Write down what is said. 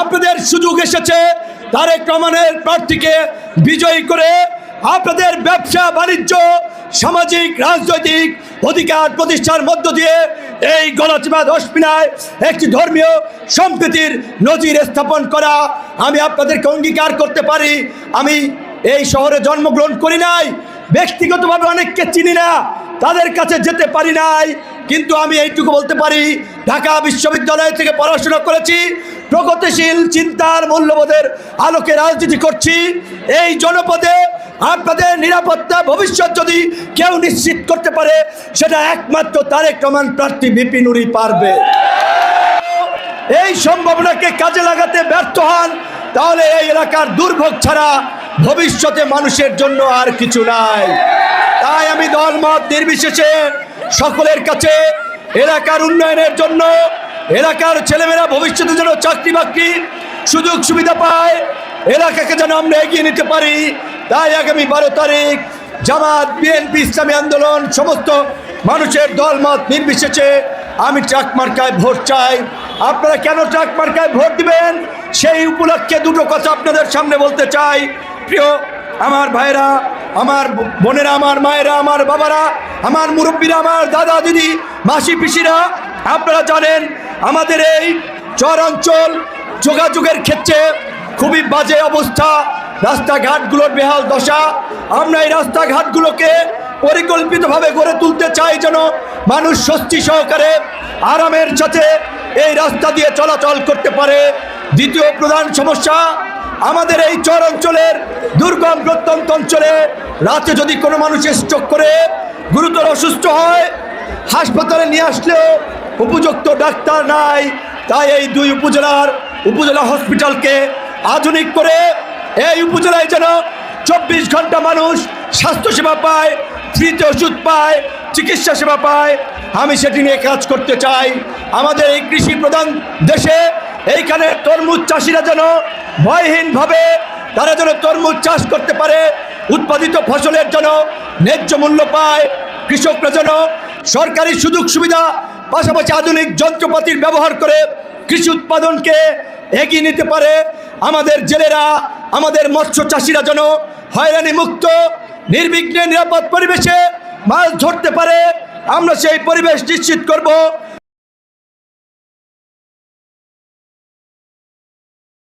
আপনাদের সুযোগ এসেছে তারেক রহমানের প্রার্থীকে বিজয়ী করে আপনাদের ব্যবসা বাণিজ্য, সামাজিক, রাজনৈতিক অধিকার প্রতিষ্ঠার মধ্য দিয়ে এই গণচিমা দশমিনায় একটি ধর্মীয় সম্প্রীতির নজির স্থাপন করা আমি আপনাদেরকে অঙ্গীকার করতে পারি। আমি এই শহরে জন্মগ্রহণ করি নাই, ব্যক্তিগতভাবে অনেককে চিনি না, তাদের কাছে যেতে পারি নাই, কিন্তু আমি এইটুকু বলতে পারি, ঢাকা বিশ্ববিদ্যালয় থেকে পড়াশোনা করেছি প্রগতিশীল চিন্তার মূল্যবোধের আলোকে রাজনীতি করছি। এই জনপদে আপনাদের নিরাপত্তা ভবিষ্যৎ যদি কেউ নিশ্চিত করতে পারে, সেটা একমাত্র তারেক রহমান প্রার্থী বিপি নুরি পারবে। এই সম্ভাবনাকে কাজে লাগাতে ব্যর্থ হন, তাহলে এই এলাকার দুর্ভোগ ছাড়া ভবিষ্যতে মানুষের জন্য আর কিছু নাই। তাই আমি দলমত নির্বিশেষে সকলের কাছে এলাকার উন্নয়নের জন্য এলাকার ছেলেমেয়েরা ভবিষ্যতে যেন চাকরি বাকরি, সুযোগ সুবিধা পায়, এলাকাকে যেন আমরা এগিয়ে নিতে পারি। তাই আগামী বারো তারিখ জামাত, বিএনপি, ইসলামী আন্দোলন, সমস্ত মানুষের দলমত নির্বিশেষে আমি ট্রাক মার্কায় ভোট চাই। আপনারা কেন ট্রাক মার্কায় ভোট দিবেন? সেই উপলক্ষে দুটো কথা আপনাদের সামনে বলতে চাই। প্রিয় আমার ভাইরা আমার বোনেরা, আমার মায়েরা, আমার বাবারা, আমার মুরব্বীরা, আমার দাদা, দিদি, মাসি, পিসিরা, আপনারা জানেন আমাদের এই চর অঞ্চল যোগাযোগের ক্ষেত্রে খুবই বাজে অবস্থা। রাস্তাঘাটগুলোর বেহাল দশা। আমরা এই রাস্তাঘাটগুলোকে পরিকল্পিতভাবে গড়ে তুলতে চাই যেন মানুষ স্বস্তি সহকারে আরামের সাথে এই রাস্তা দিয়ে চলাচল করতে পারে। দ্বিতীয় প্রধান সমস্যা, আমাদের এই চর অঞ্চলের দুর্গম প্রত্যন্ত অঞ্চলে রাতে যদি কোনো মানুষ স্ট্রোক করে গুরুতর অসুস্থ হয়, হাসপাতালে নিয়ে আসলেও উপযুক্ত ডাক্তার নাই, তাই এই দুই উপজেলার উপজেলা হসপিটালকে আধুনিক করে এই উপজেলায় যেন চব্বিশ ঘণ্টা মানুষ স্বাস্থ্যসেবা পায় ফ্রিতে ওষুধ পায়, চিকিৎসা সেবা পায়। আমি সেটি নিয়ে কাজ করতে চাই। আমাদের এই কৃষি প্রধান দেশে এইখানে তরমুজ চাষিরা যেন ভয়হীনভাবে তারা যেন তরমুজ চাষ করতে পারে, উৎপাদিত ফসলের জন্য ন্যায্য মূল্য পায়, কৃষকরা যেন সরকারি সুযোগ সুবিধা পাশাপাশি আধুনিক যন্ত্রপাতির ব্যবহার করে কৃষি উৎপাদনকে এগিয়ে নিতে পারে। আমাদের জেলেরা, আমাদের মৎস্য চাষিরা যেন হয়রানি মুক্ত, নির্বিঘ্নে নিরাপদ পরিবেশে মাছ ধরতে পারে। আমরা সেই পরিবেশ নিশ্চিত করব।